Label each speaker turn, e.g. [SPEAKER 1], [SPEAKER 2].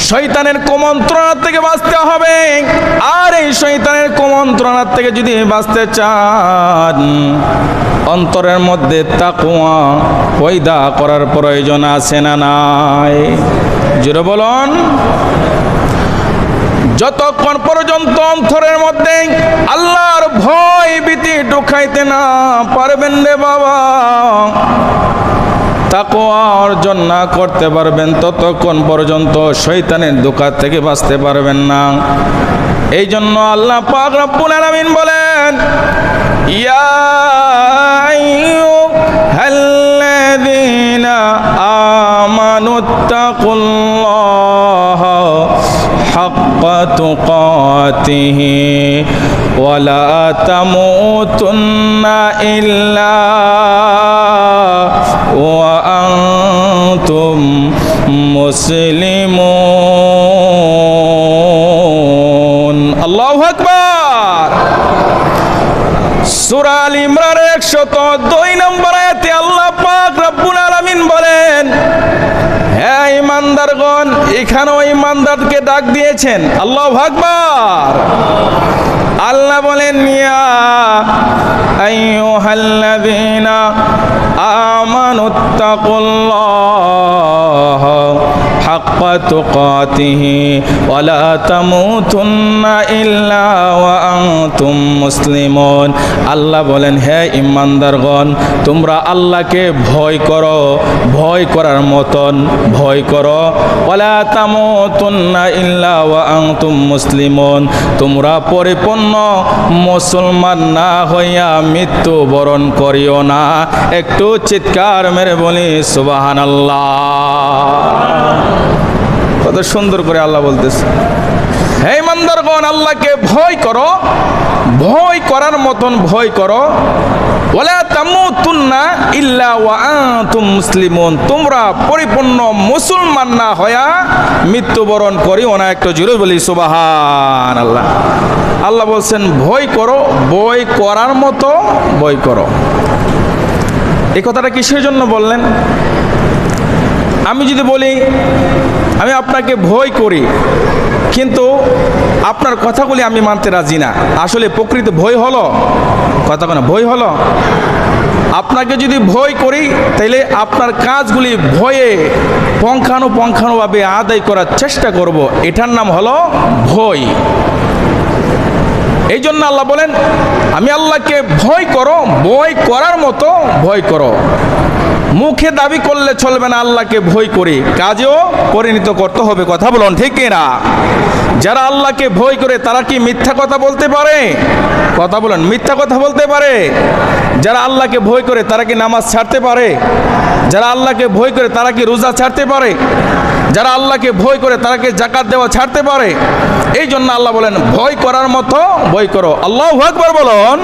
[SPEAKER 1] শয়তানের কুমন্ত্রণার থেকে বাঁচতে হবে। আর এই শয়তানের কুমন্ত্রণার থেকে যদি বাঁচতে চান, অন্তরের মধ্যে তাকুয়া পয়দা করার প্রয়োজন আছে না নাই? জুড়ে বলুন। যতক্ষণ পর্যন্ত অন্তরের মধ্যে আল্লাহর ভয় ভীতি ঢুকাইতে না পারবেন রে বাবা অর্জন না করতে পারবেন ততক্ষণ পর্যন্ত শৈতানের দোকান থেকে বাঁচতে পারবেন না। এই জন্য আল্লাহ পাক বলেন, ইয়া তামুতুন্না ইল্লা মুসলিমুন। আল্লাহু আকবার। সূরা আল ইমরান 102 নম্বর আয়াতে আল্লাহ পাক রব্বুল আলামিন বলেন, হে ইমানদারগণ এখানেও ইমানদারকে ডাক দিয়েছেন। আল্লাহু আকবার। আল্লাহ বলেন মিয়া আইয়ুহাল্লাযীনা আমানুত্তাকুল্লাহ তুকাতিহি ওয়ালা তামুতুন্না ইল্লা ওয়া আনতুম মুসলিমুন আল্লাহ বলেন, হে ইমানদারগণ, তোমরা আল্লাহকে ভয় করো, ভয় করার মতন ভয় করো। ওয়ালা তামুতুন্না ইল্লা ওয়া আনতুম মুসলিমুন। তোমরা পরিপূর্ণ মুসলমান না হইয়া মৃত্যু বরণ করিও না। একটু চিৎকার মেরে বলি সুবাহান কত সুন্দর করে আল্লাহ বলতেছে। হে মন্দরগণ আল্লাহকে ভয় করো, ভয় করার মতন ভয় করো। ইল্লা ওয়া তোমরা পরিপূর্ণ মুসলমান না হয়া মৃত্যুবরণ আল্লাহ আল্লাহ বলছেন, ভয় করো করার মতো ভয় করো। এই কথাটা কিসের জন্য বললেন? আমি যদি বলি, আমি আপনাকে ভয় করি, কিন্তু আপনার কথাগুলি আমি মানতে রাজি না। আসলে প্রকৃত ভয় হলো, কথা কোনো ভয় হলো? আপনাকে যদি ভয় করি, তাইলে আপনার কাজগুলি ভয়ে পঙ্খানু পঙ্খানুভাবে আদায় করার চেষ্টা করব। এটার নাম হলো ভয়। এই জন্য আল্লাহ বলেন, আমি আল্লাহকে ভয় করো, ভয় করার মতো ভয় করো। মুখে দাবি করলে চলবে না আল্লাহকে ভয় করে, কাজেও পরিণত করতে হবে, কথা বলুন ঠিক না? যারা আল্লাহকে ভয় করে, তারা কি মিথ্যা কথা বলতে পারে? কথা বলুন, মিথ্যা কথা বলতে পারে? যারা আল্লাহকে ভয় করে, তারা কি নামাজ ছাড়তে পারে? যারা আল্লাহকে ভয় করে, তারা কি রোজা ছাড়তে পারে? যারা আল্লাহকে ভয় করে, তারা কি জাকাত দেওয়া ছাড়তে পারে? এই জন্য আল্লাহ বলেন, ভয় করার মতো ভয় করো। আল্লাহ আকবার বলুন।